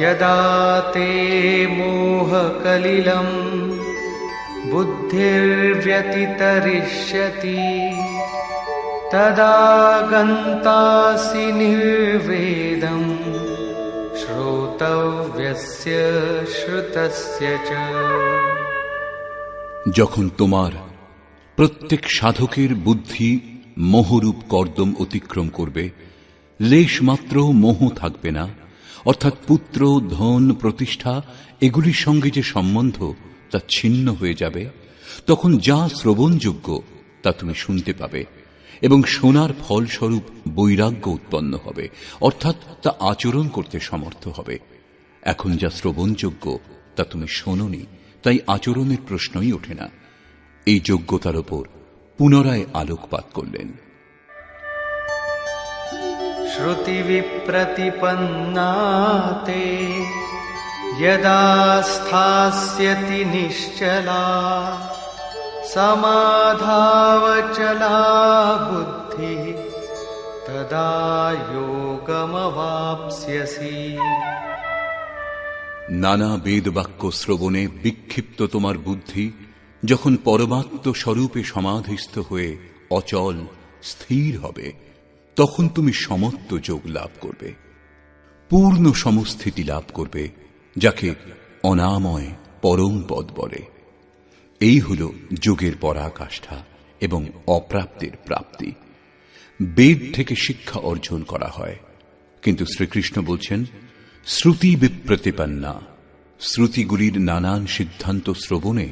यदा ते मोहकलिलं बुद्धिर्व्यतितरिष्यति तदा गन्तासि निर्वेदम् श्रोतव्यस्य श्रुतस्य च যখন তোমার প্রত্যেক সাধকের বুদ্ধি মোহরূপ কর্দম অতিক্রম করবে লেশ মাত্র মোহ থাকবে না অর্থাৎ পুত্র, ধন, প্রতিষ্ঠা, এগুলির সঙ্গে যে সম্বন্ধ, তা ছিন্ন হয়ে যাবে, তখন যা শ্রবণযোগ্য, তা তুমি শুনতে পাবে, এবং শোনার ফলস্বরূপ বৈরাগ্য উৎপন্ন হবে, অর্থাৎ তা আচরণ করতে সমর্থ হবে। এখন যা শ্রবণযোগ্য, তা তুমি শোনোনি, তাই আচরণের প্রশ্নই ওঠে না। এই যোগ্যতার ওপর পুনরায় আলোকপাত করলেন। श्रुतिविप्रतिपन्ना ते यदा स्थास्यति निश्चला समाधावचला बुद्धिः तदा योगमवाप्स्यसि নানা বেদবাক্য শ্রবণে বিক্ষিপ্ত তোমার বুদ্ধি যখন পরমাত্ম স্বরূপে সমাধিস্থ হয়ে অচল স্থির হবে তখন তুমি সমত্ব যোগ লাভ করবে, পূর্ণ সমস্থিতি লাভ করবে, যাকে অনাময় পরম পদ বলে। এই হল যোগের পরাকাষ্ঠা এবং অপ্রাপ্তির প্রাপ্তি। বেদ থেকে শিক্ষা অর্জন করা হয়, কিন্তু শ্রীকৃষ্ণ বলছেন, শ্রুতি বিপ্রতিপন্না, শ্রুতিগুলির নানান সিদ্ধান্ত শ্রবণে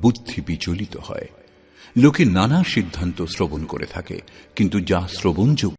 বুদ্ধি বিচলিত হয়। লোকে নানা সিদ্ধান্ত শ্রবণ করে থাকে, কিন্তু যা শ্রবণযোগ্য